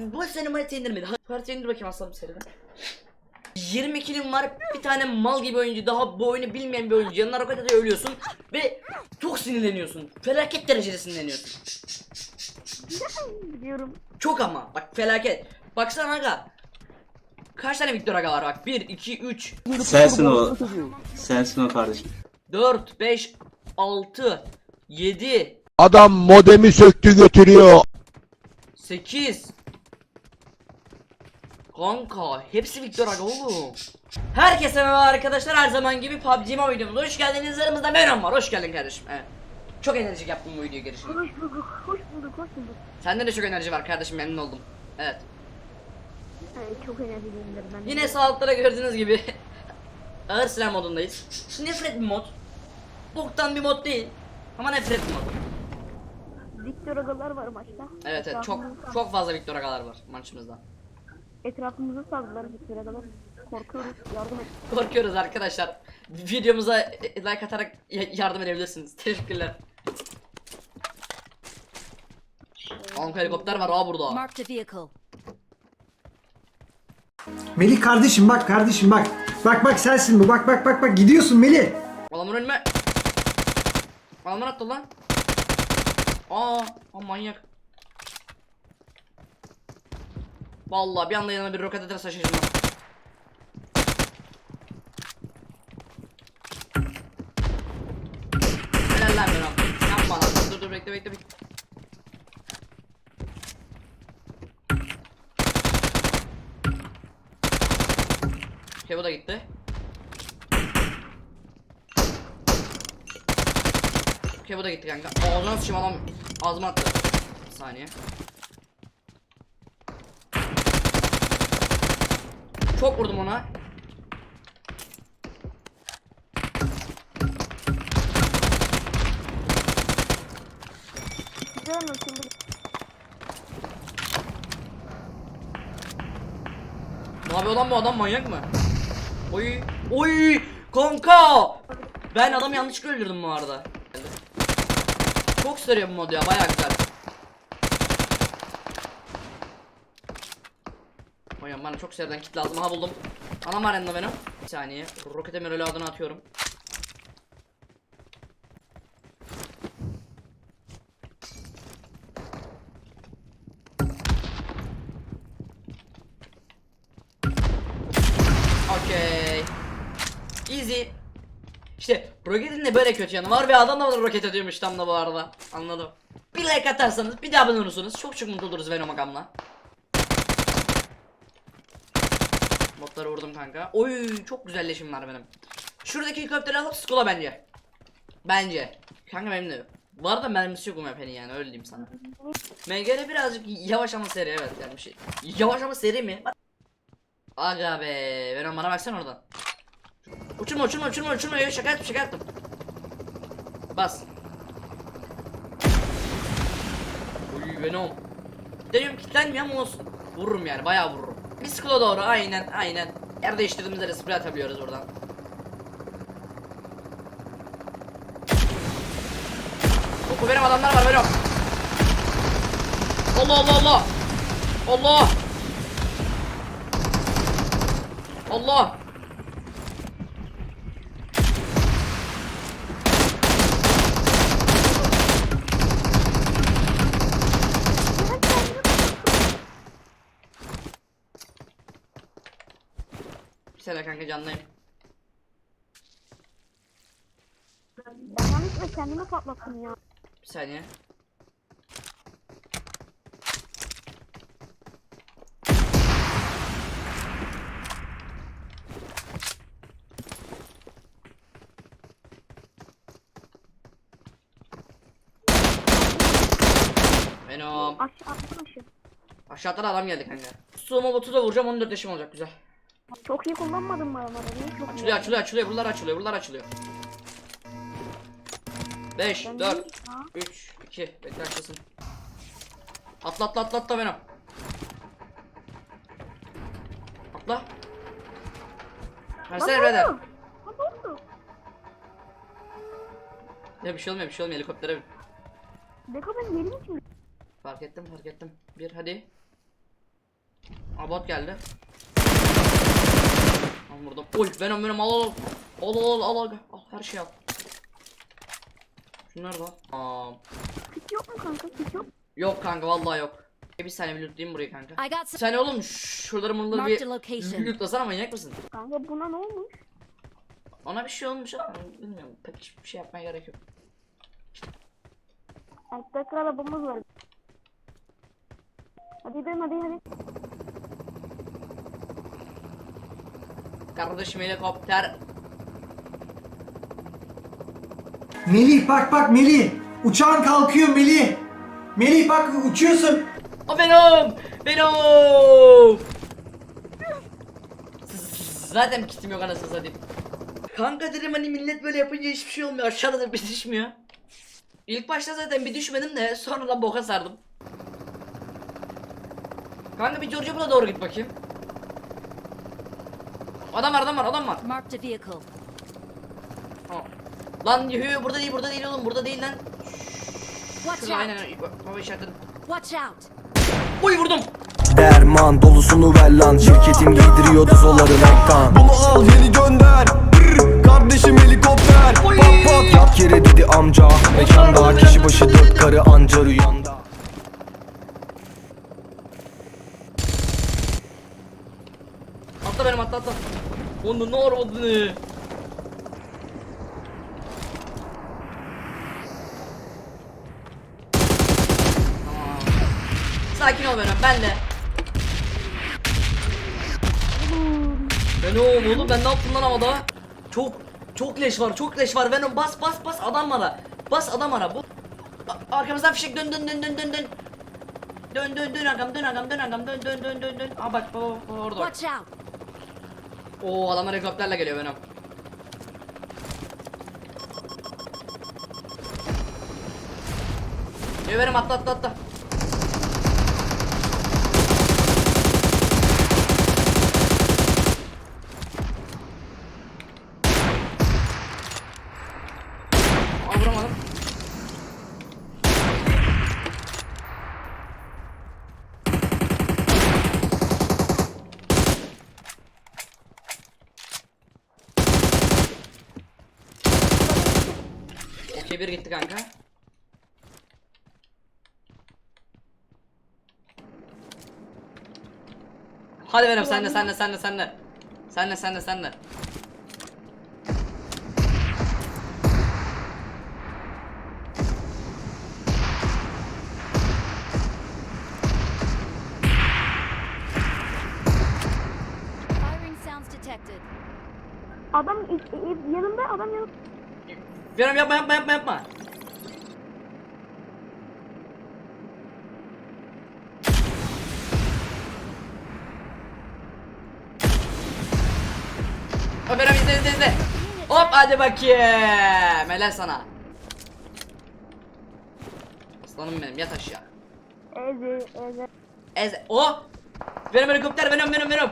Bu sene manita indirmedi. Hadi parça indir bakayım aslanım seriden. 20 kilim var bir tane mal gibi oyuncu daha bu oyunu bilmeyen bir oyuncu yanına roket atıyor ölüyorsun ve çok sinirleniyorsun felaket derecede sinirleniyorsun Biliyorum. çok ama bak felaket baksana aga kaç tane Victor aga var bak 1 2 3 Sensin o. Sensin o kardeşim. 4 5 6 7 Adam modemi söktü götürüyor. 8 Kanka hepsi Victor Aga oğlum. Herkese merhaba arkadaşlar her zaman gibi PUBG Mobile videomuza hoş geldiniz. Yanımızda Venom var. Hoş geldin kardeşim. Evet. Çok enerjik yaptım bu videoya girişini. Hoş bulduk, hoş bulduk, hoş bulduk. Sende de çok enerji var kardeşim memnun oldum. Evet. Çok enerjiliyimdir ben. Yine sağlıklara gördüğünüz gibi ağır silah modundayız. Nefret bir mod. Boktan bir mod değil. Ama nefret bir mod. Victor agalar var maçta. Evet evet çok çok fazla Victor Agalar var maçımızda. Etrafımızı sardılar Victor agalar. Korkuyoruz, yardım et. Korkuyoruz arkadaşlar. Videomuza like atarak yardım edebilirsiniz. Teşekkürler. Anka helikopter var ha burada. Marked a vehicle. Melih kardeşim bak kardeşim bak. Bak bak sensin bu. Bak bak bak bak gidiyorsun Melih. Adamın önüme. Adamlar attı lan. Aa, aa manyak. Vallahi bir anda yanına bir roket atarsa şaşırmam. Helal lan Beram. Yapma lan. Dur dur bekle bekle bekle. Şey bu da gitti. Okey bu da gitti kanka. Ağzına sıçayım adam ağzıma attı. Bir saniye. Çok vurdum ona. Ne yapıyor lan bu adam manyak mı? Oy. Oy. Kanka. Ben adamı yanlışlıkla öldürdüm bu arada. Çok sarıyor bu mod ya bayağı güzel. Oyun bana çok seriden kit lazım. Aha buldum. Anam var benim. Bir saniye. Roket Emirali adını atıyorum. Okey. Easy. İşte roketin de böyle kötü yanı var ve adam da roket atıyormuş tam da bu arada. Anladım. Bir like atarsanız bir daha abone olursunuz. Çok çok mutlu oluruz Venom Agam'la. Botları vurdum kanka. Oy çok güzelleşim var benim. Şuradaki helikopteri alıp skola bence. Bence. Kanka benim de. Bu arada mermisi yok bu yani öyle diyeyim sana. MGL birazcık yavaş ama seri evet yani bir şey. Yavaş ama seri mi? Aga be. Venom bana baksana oradan. Uçurma uçurma uçurma uçurma. Yok, şaka yaptım şaka yaptım. Bas. Uy Venom. Deniyorum kilitlenmiyor ama olsun. Vururum yani bayağı vururum. Bir skula doğru aynen aynen. Yer değiştirdiğimizde de spray atabiliyoruz buradan. Oku benim adamlar var Venom. Allah Allah Allah. Allah. Allah. Sene kanka canlıyım. Ben yanlışlıkla kendimi patlattım ya. Bir saniye. Venom. Aşağı aşağı. Aşağıdan adam geldi kanka. Sumo botu da vuracağım 14 yaşım olacak güzel. Çok iyi arabayı? Çok iyi. Açılıyor açılıyor açılıyor buralar açılıyor buralar açılıyor. 5 Ben 4 neyim ya? 3 2 bekle açılsın. Atla atla atla atla Venom. Atla. Versene Lan birader. oldu? Lan oldu? Ya bir şey olmuyor bir şey olmuyor helikoptere bin. Beko benim yerim için. Fark ettim fark ettim. Bir hadi. Aa, bot geldi. Al vurdum. Oy Venom Venom al al. Al al al al. Al her şeyi al. Şunlar da. Aa, Kit yok mu kanka? Kit yok. yok kanka vallahi yok. Bir saniye bir lootlayayım burayı kanka. Sen oğlum şuraları bunları bir lootlasana manyak mısın? Kanka buna ne olmuş? Ona bir şey olmuş ama bilmiyorum pek hiçbir şey yapmaya gerek yok. Altta arabamız var. Hadi gidelim hadi hadi. Kardeşim helikopter. Melih bak bak Melih. Uçağın kalkıyor Melih. Melih bak uçuyorsun. O Venom! Venom! Zaten kitim yok anasını satayım. Kanka dedim hani millet böyle yapınca hiçbir şey olmuyor. Aşağıda da bir düşmüyor. İlk başta zaten bir düşmedim de sonradan boka sardım. Kanka bir George Bull'a doğru git bakayım. Adam var adam var adam var. Marked a vehicle. Ha. Lan yuhu burada değil burada değil oğlum burada değil lan. Watch Şurada aynen out. baba işaretledim. Watch out. Oy vurdum. Derman dolusunu ver lan Şirketim giydiriyor dozoları reklam Bunu al yeni gönder Brr, Kardeşim helikopter Oy. Pat pat yat yere dedi amca Mekanda kişi başı dört karı anca rüyanda Atla benim atla atla. Onu ne oldu? Sakin ol benim ben de. Venom oğlum ben ne yaptım lan havada? Çok çok leş var çok leş var Venom bas bas bas adam ara. Bas adam ara bu. Arkamızdan fişek dön dön dön dön dön dön. Dön dön dön agam dön agam dön agam dön dön dön dön dön. Aa bak baba orada. Watch out. Oo adamlar helikopterle geliyor benim. Geberim atla atla atla. Aa vuramadım. Okey bir gitti kanka. Hadi verim sen de sen de sen de sen de. Sen de sen de sen de. Firing sounds detected. Adam yanımda adam yanımda. Verim yapma yapma yapma yapma. Verim izle izle izle. Hop hadi bakayım. Helal sana. Aslanım benim yat aşağı. Eze eze. Ez o. Venom helikopter Venom Venom Venom.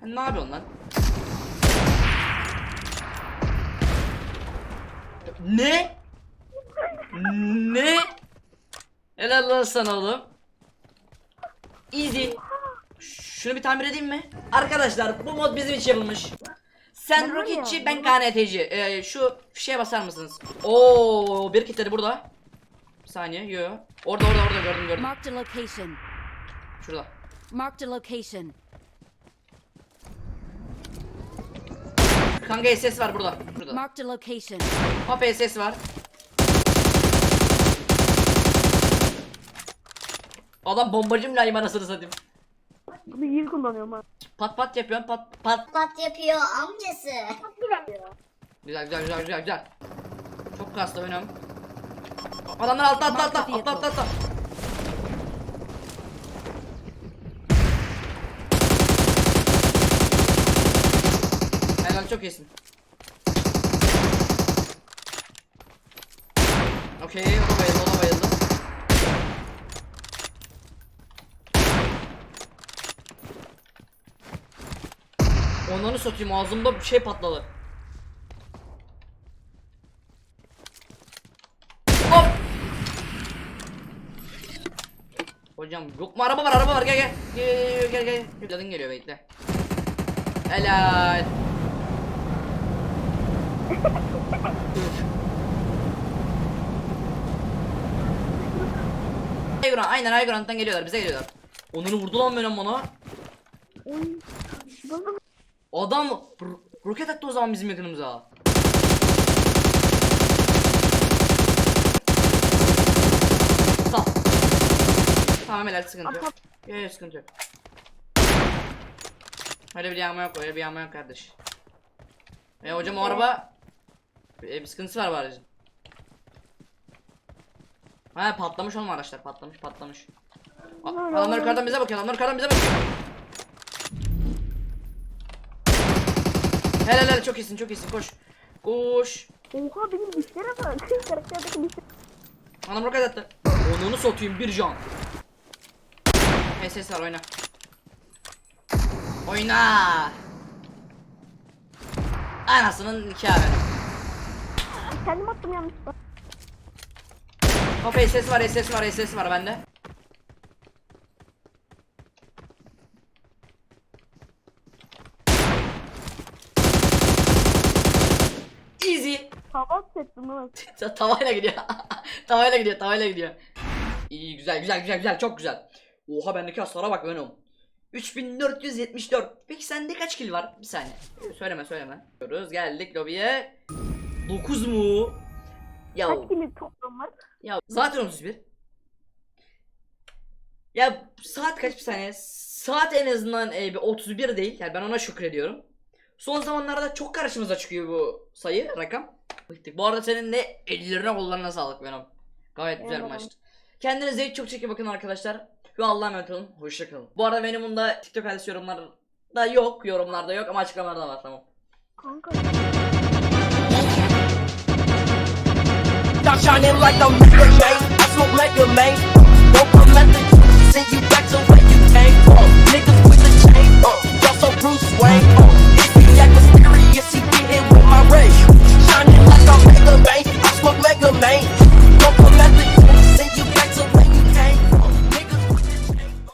Sen ne yapıyorsun lan? Ne? Ne? Helal lan sana oğlum. Easy. Şunu bir tamir edeyim mi? Arkadaşlar bu mod bizim için yapılmış. Sen roketçi ben KNT'ci. Ee, şu şeye basar mısınız? Oo bir kitleri burada. Bir saniye yo. Orada orada orada gördüm gördüm. Şurada. Marked a location. Kanka SS var burada. Burada. Marked a location. Hop SS var. Adam bombacı mı layım anasını satayım. Bunu iyi kullanıyorum ha. Pat pat yapıyorsun pat pat. Pat yapıyor amcası. Güzel güzel güzel güzel güzel. Çok kastı benim. Adamlar altta altta altta altta altta altta. Çok iyisin. Okey o da bayıldı o da bayıldı. Onları satayım ağzımda bir şey patladı. Hop. Hocam yok mu araba var araba var gel gel. Gel gel gel gel. Kadın geliyor bekle. Helal. Ayground aynen Ayground'dan geliyorlar bize geliyorlar. Onunu vurdu lan benim bana. Adam roket attı o zaman bizim yakınımıza. Tamam helal sıkıntı yok. Yok yok sıkıntı yok. Öyle bir yağma yok öyle bir yağma yok kardeş. E hocam o araba e, bir sıkıntısı var bu aracın. Ha patlamış olma araçlar patlamış patlamış. A- Adamlar yukarıdan bize bakıyor adamlar yukarıdan bize bakıyor. Helal helal çok iyisin çok iyisin koş. Koş. Oha benim dişlere bak. Karakterdeki dişler. Anam roket attı. Onunu satayım bir can. SS var oyna. Oyna. Anasının nikahı. Kendim attım yanlışlıkla. Hop SS var SS var SS var bende. Easy. Hava settim ama. Ta- tavayla gidiyor. tavayla gidiyor, tavayla gidiyor. İyi güzel güzel güzel güzel çok güzel. Oha bendeki hasara bak Venom. 3474. Peki sende kaç kill var? Bir saniye. Söyleme söyleme. Diyoruz geldik lobiye. 9 mu? Ya Kaç kilo toplam var? ya zaten 31. Ya saat kaç bir saniye? Saat en azından e, bir 31 değil. Yani ben ona şükrediyorum. Son zamanlarda çok karşımıza çıkıyor bu sayı, rakam. Bıktık. Bu arada senin de ellerine kollarına sağlık Venom. Gayet güzel Eyvallah. maçtı. Kendinize çok çok iyi bakın arkadaşlar. Ve Allah'a emanet olun. Hoşçakalın. Bu arada Venom'un da TikTok adresi yorumlarda yok. Yorumlarda yok ama açıklamalarda var tamam. Kanka. top shining like I'm main. I smoke mega, main. Don't come let the send you back to where you came from. Niggas with the chain, uh, y'all so Bruce Wayne, uh.